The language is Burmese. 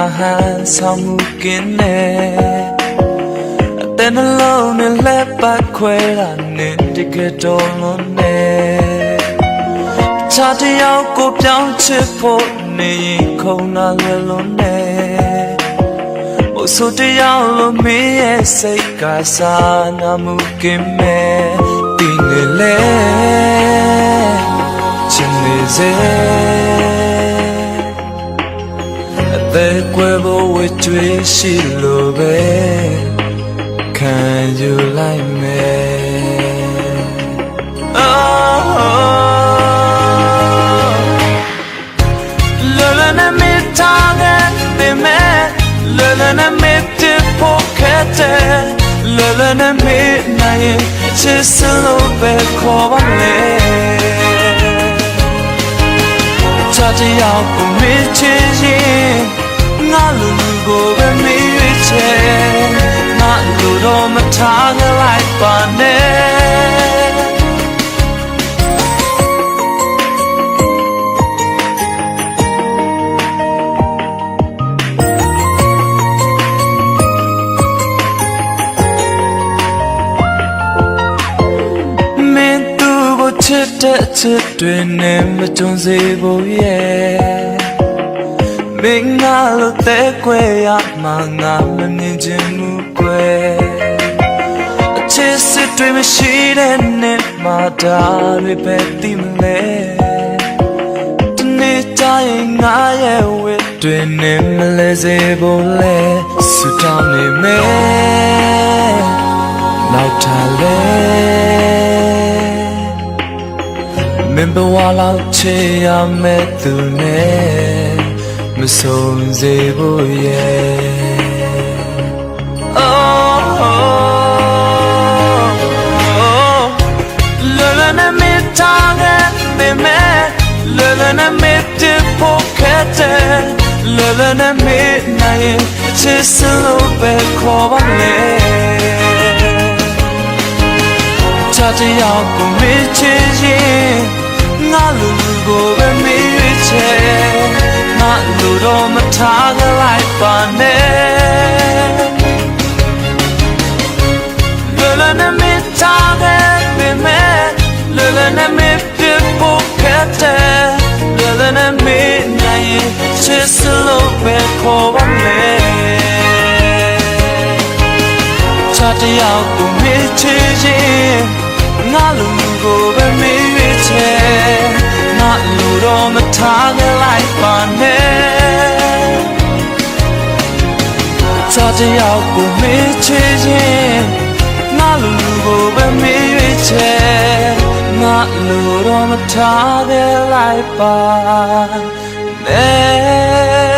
နာဟန်ဆောင်မှုကင်းနေအတဲ့နှလုံးနဲ့လက်ပတ်ခွဲတာနဲ့တကယ်တော်လုံးနဲ့ချာတယောက်ကိုပြောင်းချစ်ဖို့နေရင်ခုံနာလွယ်လုံးနဲ့မို့ဆိုတယောက်လိုမင်းရဲ့စိတ်ကစားနာမှုကင်းမဲ့ဒီနေလေချင်နေစေ သက်ကွယ်ဖို့ဝတ်ကြွေးရှိလို့ပဲခံယူလိုက်မယ်လလနဲ့မထားတဲ့ပေမဲ့လလနဲ့မတဲ့ဖို့ခဲတဲ့လလနဲ့မနိုင်ချစ်စလို့ပဲခေါ်ပါလေချာတယောက်ကိုမေ့ချင်ရင် ငါလူလူကိုပဲမေ့ရချင်ငါလူတော့မထားကြလိုက်ပါနဲ့မင်းသူ့ကိုချစ်တဲ့ချစ်တွေနဲ့မကြုံစေဖို့ရဲ့ မင်းငါလို့တဲ့ခွဲရမှာငါမမြင်ချင်ဘူးကွယ်အချစ်စစ်တွေမရှိတဲ့နဲ့မာတာတွေပဲသိမလဲဒီနေ့တိုင်းငါရဲ့ဝတ်တွေနဲ့မလဲစေဖို့လဲဆူတောင်းနေမယ်နောက်ထားလဲမင်းဘဝလောက်ချေရမဲ့သူနဲ့ မဆုံးစေဖို့ရဲ့ Oh, oh, oh. La la la me tage me me La la la me te pokete La la la me na ye Chiselo be koba le ချာတယော တော့မထားကြလိုက်ပါနဲ့လွယ်လွယ်နဲ့မေ့ထားခဲ့ပေမဲ့လွယ်လွယ်နဲ့မေ့ပြဖို့ခဲ့တဲ့လွယ်လွယ်နဲ့မေ့နိုင်ရင်ချစ်စလို့ပဲခေါ်ပါမယ်ချာတယောက်ကိုမေ့ချင်ရင်ငါလူလူကိုပဲမေ့ရချင်ငါလူတော့မထားကြ ချာတယောက်ကိုမေ့ချင်ရင်ငါလူလူကိုပဲမေ့ရချင်ငါလူတော့မထားကြလိုက်ပါနဲ့